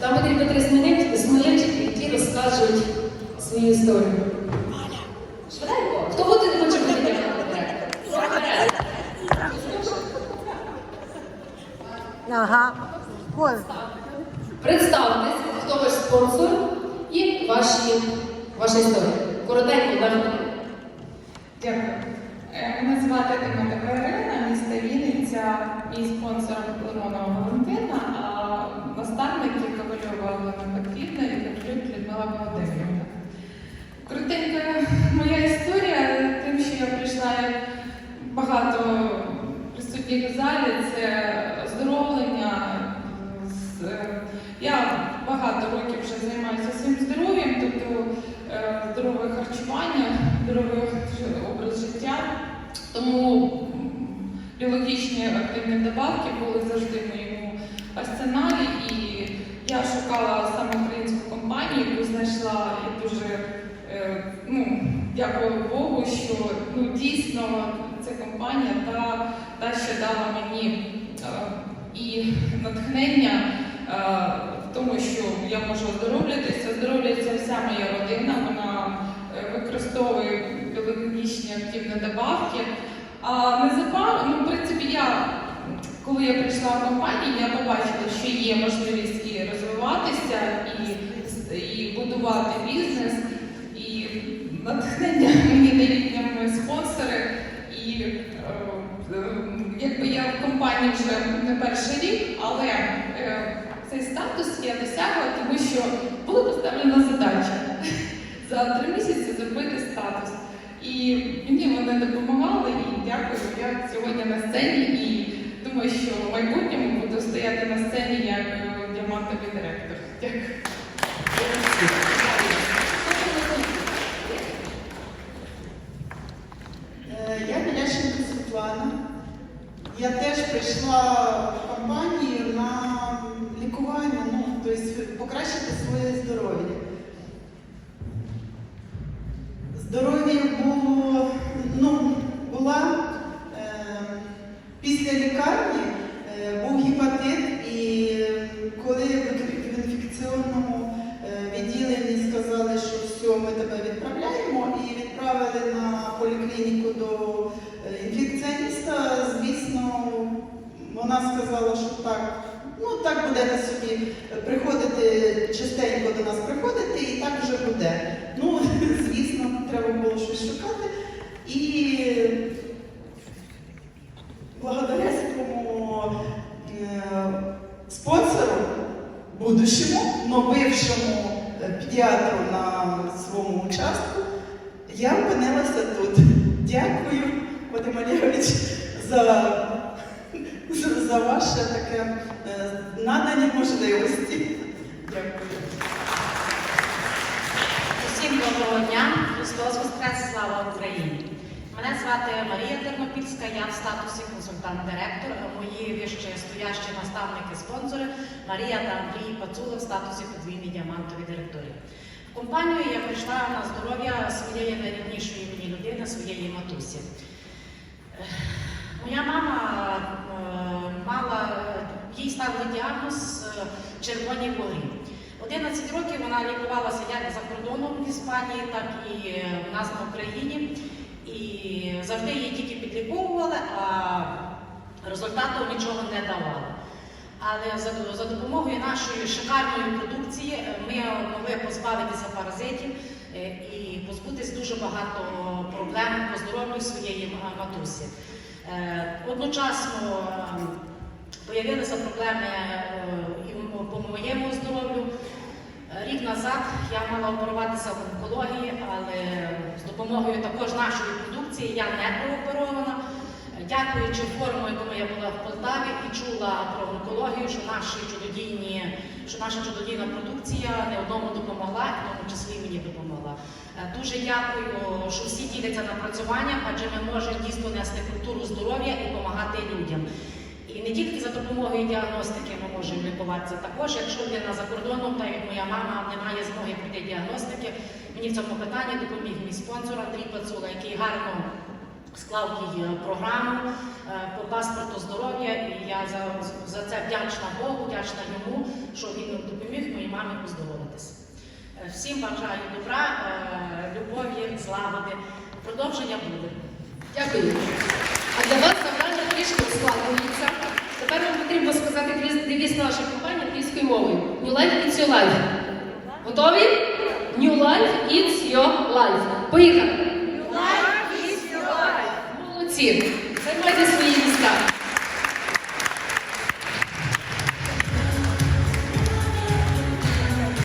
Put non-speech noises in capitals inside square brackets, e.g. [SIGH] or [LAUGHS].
Там потрібно три смолячки, які розкажуть свою історію. Хто буде не хоче бути? Ага. Представтесь, хто ваш спонсор і ваші, ваша історія. Коротенько, вам. Дякую. Е, мене звати Тимота Ірина, місто Вінниця і спонсором Лимонова Валентина, а наставники Олена Петрівна і Петлюк Людмила Володимирівна. Коротенька моя історія, тим, що я прийшла багато присутніх в залі, це оздоровлення. е, Я багато років вже займаюся своїм здоров'ям, тобто е, здорове харчування, здоровий образ життя. Тому біологічні активні добавки були завжди в моєму арсеналі. І я шукала саме українську компанію, яку знайшла і дуже е, ну, дякую Богу, що ну, дійсно ця компанія та, та що дала мені е, і натхнення е, в тому, що я можу оздоровлюватися. Оздоровлюється вся моя родина, вона використовує біологічні активні добавки. А незабаром, ну, в принципі, я, коли я прийшла в компанію, я побачила, що є можливість розвиватися, і, і будувати бізнес, і натхнення мені дають мої спонсори. І е, е, якби я в компанії вже не перший рік, але е, цей статус я досягла, тому що була поставлена задача [LAUGHS] за три місяці зробити статус. І мені вони допомагали, і дякую. Я сьогодні на сцені і думаю, що в майбутньому буду стояти на сцені як е, діамантовий директор. Е, Я Біляшенко Світлана. Я теж прийшла в компанію на лікування, ну, тобто покращити своє здоров'я. Здоров'я ми тебе відправляємо, і відправили на поліклініку до е, інфекціоніста, звісно, вона сказала, що так, ну так будете собі приходити частенько до нас приходити, і так вже буде. Ну, [LAUGHS] звісно, треба було щось шукати. І благодаря своєму е, спонсору, будущому, но е, на своєму участку, я опинилася тут. Дякую, Вадим Олегович, за, за, за ваше таке е, надані можливості. Дякую. Усім доброго дня, Христос Воскрес, слава Україні! Мене звати Марія Тернопільська, я в статусі консультант-директор, мої вище стоящі наставники, спонсори Марія та Андрій Пацули в статусі подвійні діамантові директори. В компанію я прийшла на здоров'я своєї найріднішої мені людини, своєї матусі. Моя мама е, мала, їй ставили діагноз е, червоні бури. 11 років вона лікувалася як за кордоном в Іспанії, так і е, в нас на Україні. І завжди її тільки підліковували, а результату нічого не давали. Але за, за допомогою нашої шикарної продукції ми могли позбавитися паразитів е, і позбутись дуже багато проблем по здоров'ю своєї матусі. Е, Одночасно е, появилися проблеми е, по моєму здоров'ю. Рік назад я мала оперуватися в онкології, але з допомогою також нашої продукції я не прооперована. Дякуючи форуму, якому я була в Полтаві і чула про онкологію, що наші чудодійні, що наша чудодійна продукція не одному допомогла, і в тому числі мені допомогла. Е, Дуже дякую, що всі діляться напрацюванням, адже ми можемо дійсно нести культуру здоров'я і допомагати людям. І не тільки за допомогою діагностики ми можемо лікуватися. Також, якщо людина за кордоном, та як моя мама не має змоги пройти діагностики, мені в цьому питанні допоміг мій спонсор Андрій Пацула, який гарно склав її програму е, по паспорту здоров'я. І я за, за це вдячна Богу, вдячна йому, що він допоміг моїй мамі оздоровитися. Е, Всім бажаю добра, е, любові, злагоди. Продовження буде. Дякую девіз нашої компанії англійською мовою. New life, it's your life. Готові? New life, it's your life. Поїхали!